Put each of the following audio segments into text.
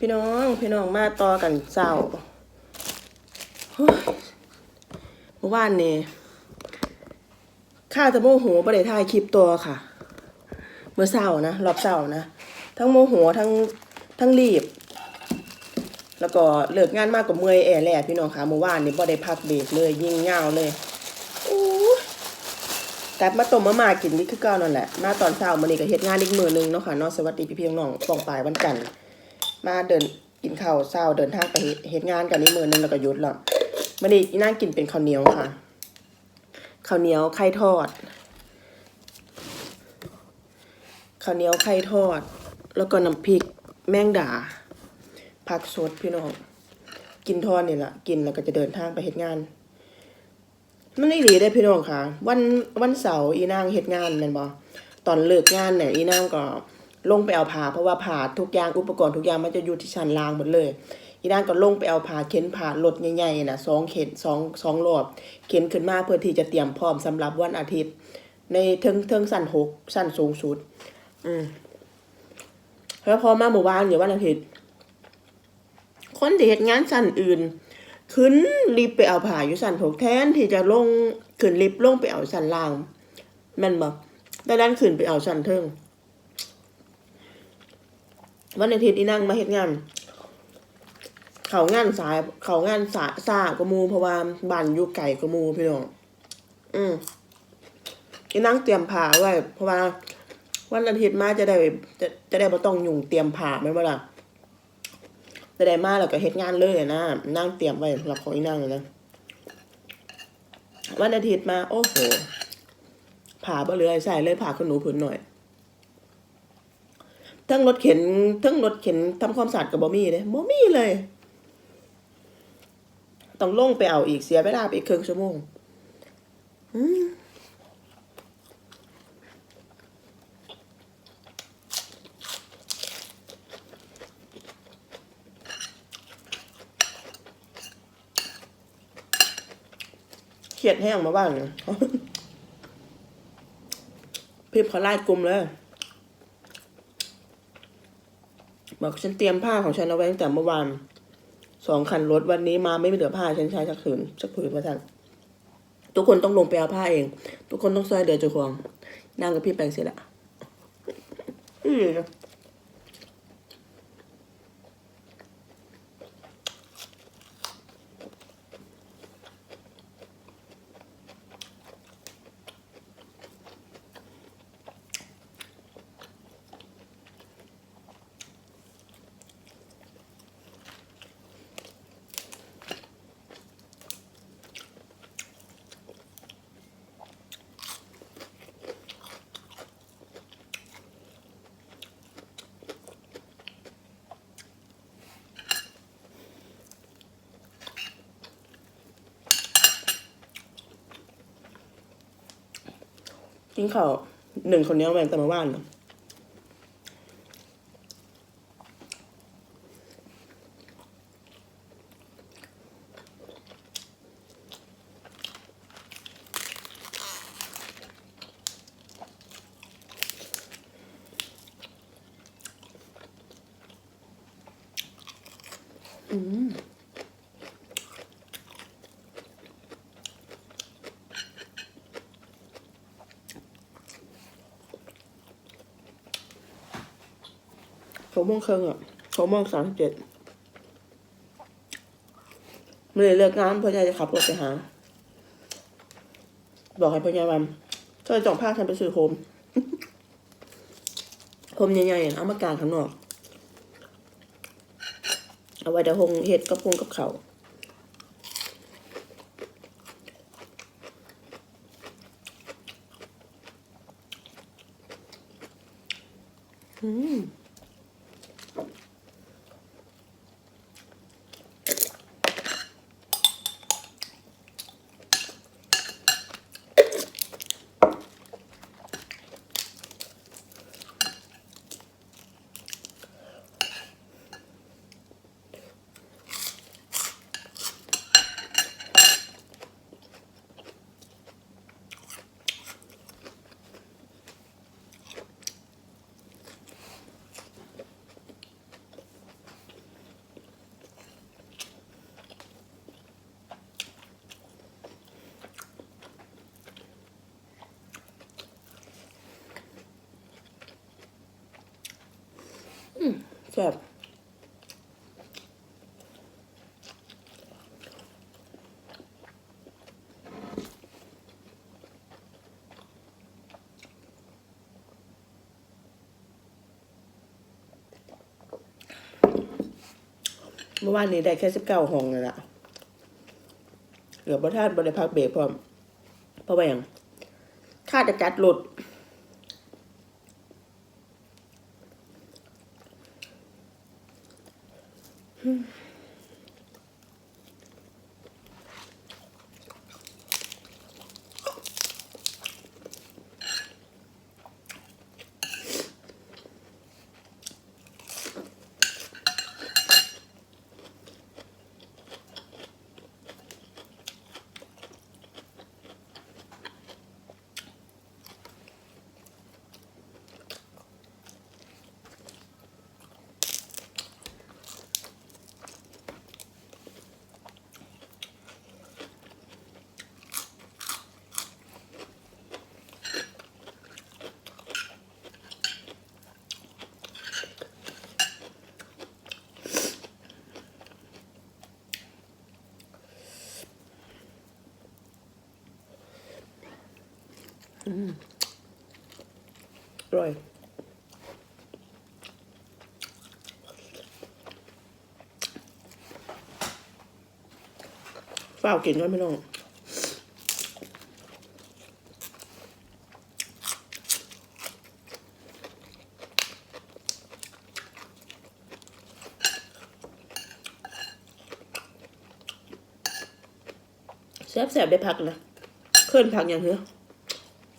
พี่น้องพี่น้องมาต่อกันเจ้าเมื่อวานนี่ข้าจะโมโหประเดี๋ยวถ่ายคลิปตัวค่ะ เมื่อเช้านะรอบเช้านะ ทั้งโมโหทั้งทั้งรีบ แล้วก็เลิกงานมากกว่าเมื่อยแอแหล่พี่น้องค่ะเมื่อวานนี่บ่ได้พักเบรกเลยยิงเงาเลยอู้กลับมาต้มมาม่ากินนี่คือเก่านั่นแหละ มาตอนเช้ามื้อนี้ก็เฮ็ดงานอีกมื้อหนึงเนาะค่ะเนาะสวัสดีพี่ๆน้องๆป่องปลายวันจันทร์ มาเดินกินข้าวเช้าเดินทางไปเฮ็ดงานกันนี่มือนึงแล้วก็ยุดแล้วมื้อนี้นั่งกินเป็นข้าวเหนียวค่ะข้าวเหนียวไข่ทอดข้าวเหนียวไข่ทอด แล้วก็น้ำพริกแมงดาผักสดพี่น้องกินทอดนี่แหละกินแล้วก็จะเดินทางไปเฮ็ดงานมันไม่ดีได้พี่น้องค่ะ วันวันเสาร์อีนางเฮ็ดงานแม่นบ่ตอนเลิกงานเนี่ยอีนางก็ ลงไปเอาผ้าเพราะว่าผ้าทุกอย่างอุปกรณ์ทุกอย่างมันจะอยู่ที่ชั้นล่างหมดเลย อีนางก็ลงไปเอาผ้าเข็นผ้ารถใหญ่ๆนะสองเข็นสองสองรอบเข็นขึ้นมาเพื่อที่จะเตรียมพร้อมสำหรับวันอาทิตย์ ในเทิงเทิงสั้นหกสั้นสูงสุด อืมแล้วพอมาหมู่บ้านอยู่วันอาทิตย์คนที่เฮ็ดงานสั้นอื่น ขึ้นลิฟต์ไปเอาผ้าอยู่สั้นหกแทนที่จะลงขึ้นลิฟต์ลงไปเอาสั้นล่างแม่นบ่แต่ด้านขึ้นไปเอาสั้นเทิง วันอาทิตย์อีนั่งมาเฮ็ดงาน เขางานสาย เขางานสาซากมูเพราะว่าบ้านอยู่ไก่กมูพี่น้องอืมอีนั่งเตรียมผ้าไว้เพราะว่า วันอาทิตย์มาจะได้จะจะได้บ่ต้องยุ่งเตรียมผ้าแม่บ่ล่ะจะได้มาแล้วก็เฮ็ดงานเลยนะนั่งเตรียมไว้รับของอีนั่งนะวันอาทิตย์มา โอ้โหผ่าบ่เหลือใส่เลยผ่าขนหนูผืนหน่อย ทั้งรถเข็นทั้งรถเข็นทำความสะอาดกับบ่มีเลยบ่มีเลย ต้องลงไปเอาอีกเสียเวลาไปอีกครึ่งชั่วโมงเครียดแห้งมาบ้างเนี่ยพิมพ์เขาไล่กลุ่มเลย บอกฉันเตรียมผ้าของฉันเอาไว้ตั้งแต่เมื่อวานสองคันรถวันนี้มาไม่เหลือผ้าฉันใช้สักผืนสักผืนมาสั่งทุกคนต้องลงไปเอาผ้าเอง ทุกคนต้องซอยเดือดจุกองนั่งกับพี่แปลงเสร็จละ กินข้าวหนึ่งคนนี้เอาไว้ตั้งแต่มาบ้านเนาะอืม เขาโมงครึ่งอะเขาโมงสามสิบเจ็ดไม่ได้เลิกงานพ่อจะขับรถไปหา บอกให้พ่อใหญ่วันก็เลยจ่องผ้าฉันไปซื้อโฮมโฮมใหญ่ๆเอามากางข้างนอก เอาไว้แต่หงเห็ดกับพงกับเขาว ซ่บเมื่อวานนี้ได้แค่สิบเก้าห้องเลยล่ะเหลือประทานบริพักเบรกพร้อมเพราะว่าอย่างค่าจะจัดรถ Mm. อร่อยฝ้าวกินก็ไม่ต้องแซ่บแซ่บได้พักนะ เคลื่อนพักอย่างเถอ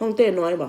ห้องเต้น้อยบ่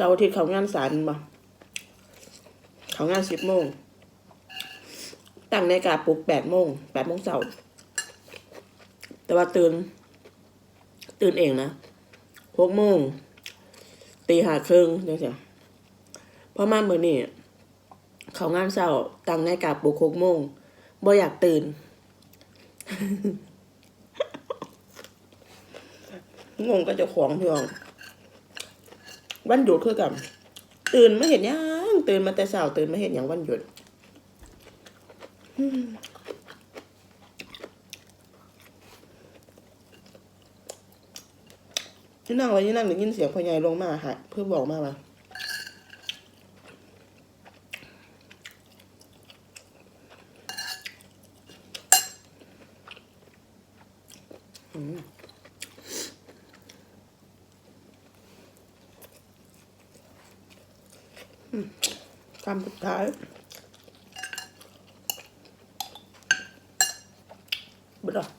เสาร์อาทิตย์เขางานสารบ่เขางานสิบโมง ตั้งในาฬิกาปลุกแปดโมงแปดโมงเสาร์แต่ว่าตื่น ตื่นเองนะหกโมงตีหาครึ่งเดี๋ยวเสียเพราะมามือนี่เขางานเสาร์ตั้งในาฬิกาปลุกหกโมงบ่อยากตื่นงงก็จะของพี่อง วันหยุดคือกับ ตื่นไม่เห็นยังตื่นมาแต่เช้าตื่นไม่เห็นหยังวันหยุดอืมนี่นั่งไว้นี่นั่งได้ยินเสียงพ่อใหญ่ลงมาหาเพื่อบอกมาว่าอืม คำสุดท้ายบุดอะ